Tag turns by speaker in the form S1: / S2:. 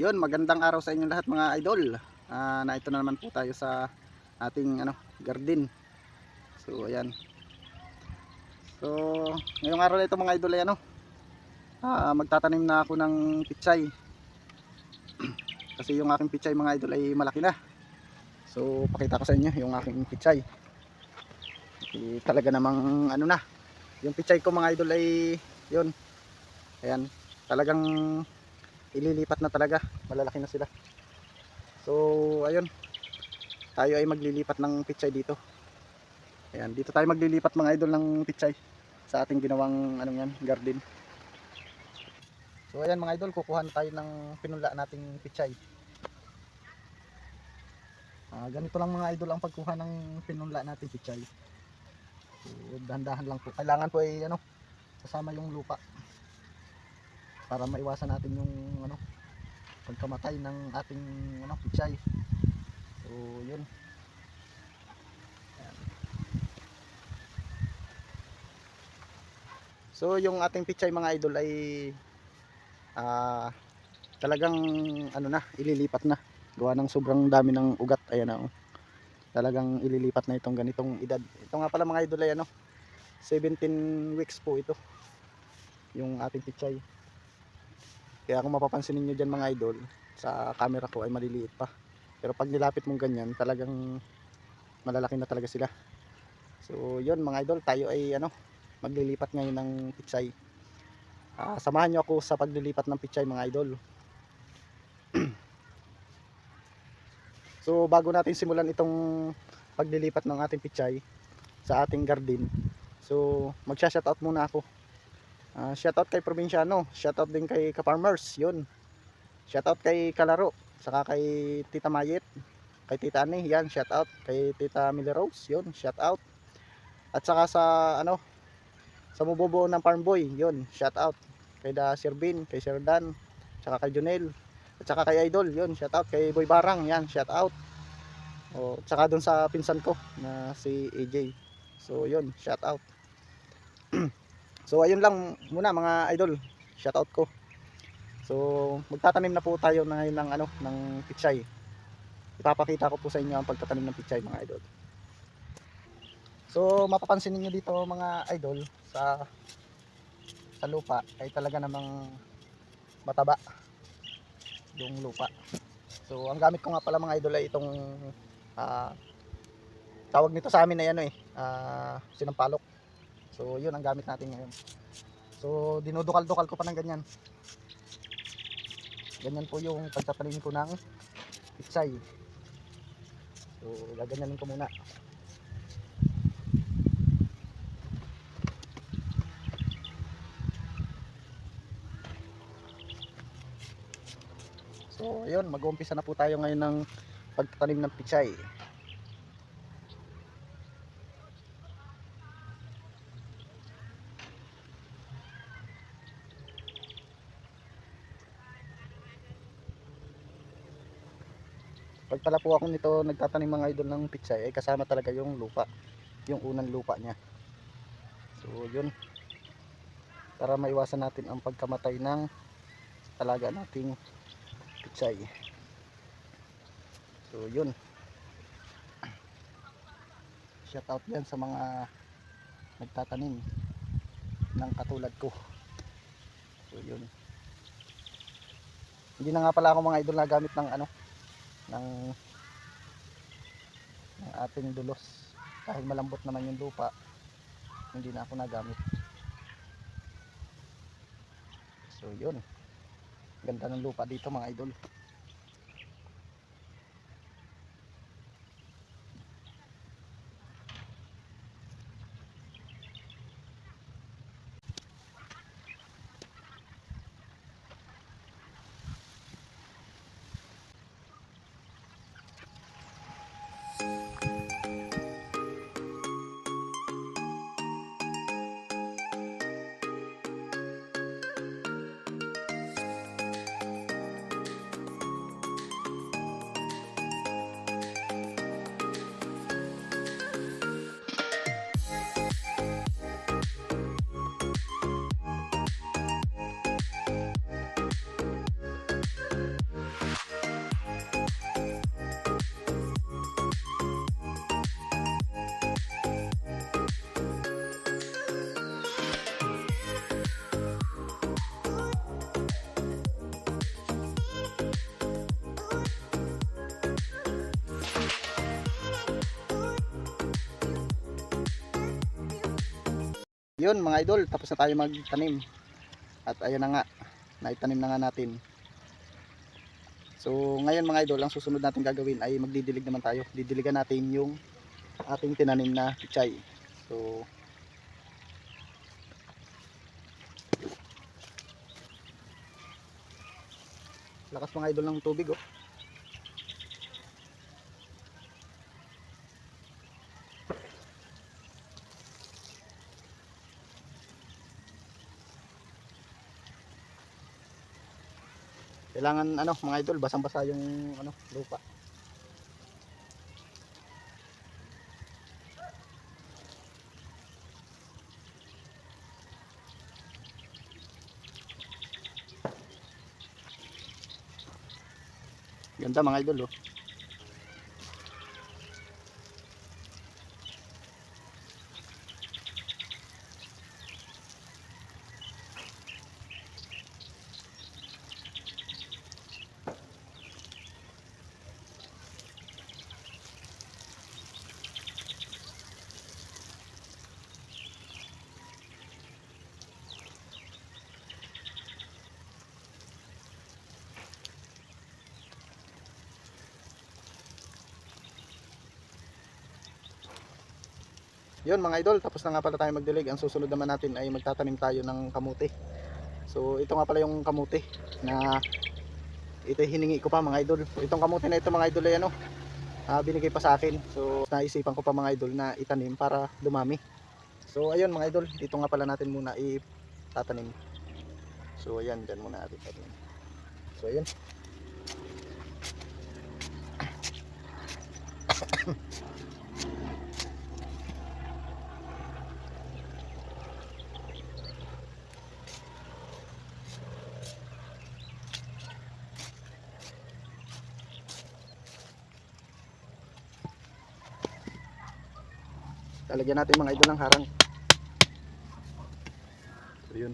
S1: Yun, magandang araw sa inyo lahat mga idol. Ah, na ito na naman po tayo sa ating ano, garden. So, ayan. So, ngayong araw na ito mga idol ay ano, ah, magtatanim na ako ng pichay. Kasi yung aking pichay mga idol ay malaki na. So, pakita ko sa inyo yung aking pichay. Eh, talaga namang ano na. Yung pichay ko mga idol ay yun. Ayan, talagang ililipat na talaga. Malalaki na sila. So ayun. Tayo ay maglilipat ng pichay dito. Ayan dito tayo maglilipat mga idol ng pichay sa ating ginawang anong yan garden. So ayan mga idol kukuha na tayo ng pinula nating pichay. Ah, ganito lang mga idol ang pagkuha ng pinunla nating pichay. So dahan-dahan lang po. Kailangan po ay ano kasama yung lupa para maiwasan natin yung ano pagkamatay ng ating ano pichay. So, yun. So, yung ating pichay mga idol ay ah talagang ano na, ililipat na. Gawa ng sobrang dami ng ugat. Ayan oh. Talagang ililipat na itong ganitong edad. Ito nga pala mga idol ay ano, 17 weeks po ito. Yung ating pichay. Kaya kung mapapansin niyo diyan mga idol, sa camera ko ay maliliit pa. Pero pag nilapit mong ganyan, talagang malalaki na talaga sila. So, yun mga idol, tayo ay ano, maglilipat ngayon ng pichay. Ah, samahan niyo ako sa paglilipat ng pichay mga idol. so, bago natin simulan itong paglilipat ng ating pichay sa ating garden. So, magsha-shoutout muna ako. Ah, shoutout kay Probinsyano, shoutout din kay Ka-Farmers, yun. Shoutout kay Kalaro, saka kay Tita Mayet, kay Tita Ani, yan, shoutout. Kay Tita Millie Rose, yun, shoutout. At saka sa, ano, sa mububuo ng Farm Boy, yun, shoutout. Kay Da Sir Bin, kay Sir saka kay Junel, at saka kay Idol, yun, shoutout. Kay Boy Barang, yan, shoutout. O, tsaka dun sa pinsan ko, na si AJ. So, yun, shoutout. So ayun lang muna mga idol. Shoutout ko. So magtatanim na po tayo na ngayon ng ano ng pichay. Ipapakita ko po sa inyo ang pagtatanim ng pichay mga idol. So mapapansin niyo dito mga idol sa sa lupa ay talaga namang mataba yung lupa. So ang gamit ko nga pala mga idol ay itong ah, tawag nito sa amin ay ano eh, ah, sinampalok. So, yun ang gamit natin ngayon. So, dinudukal-dukal ko pa ng ganyan. Ganyan po yung pagtatanim ko ng pitsay. So, gaganyanin ko muna. So, yun, mag-uumpisa na po tayo ngayon ng pagtatanim ng pitsay. Pag pala po ako nito nagtatanim mga idol ng pichay ay kasama talaga yung lupa. Yung unang lupa niya. So yun. Para maiwasan natin ang pagkamatay ng talaga nating pichay. So yun. Shout out yan sa mga nagtatanim ng katulad ko. So yun. Hindi na nga pala ako mga idol nagamit ng ano ng, ng ating dulos. Dahil malambot naman yung lupa hindi na ako nagamit. So yun. Ganda ng lupa dito mga idol Thank you. Yun mga idol, tapos na tayo magtanim. At ayan na nga, naitanim na nga natin. So ngayon mga idol, ang susunod natin gagawin ay magdidilig naman tayo. Didiligan natin yung ating tinanim na pichay. So lakas mga idol ng tubig oh. Kailangan ano mga idol, basang-basa yung ano lupa. Ganda mga idol oh. Yun mga idol, tapos na nga pala tayo magdilig. Ang susunod naman natin ay magtatanim tayo ng kamuti. So ito nga pala yung kamuti na ito hiningi ko pa mga idol. Itong kamuti na ito mga idol ay ano, ah, binigay pa sa akin. So naisipan ko pa mga idol na itanim para dumami. So ayun mga idol, dito nga pala natin muna itatanim. So ayan, dyan muna natin. So ayan. Lalagyan natin mga idol ng harang. So yun.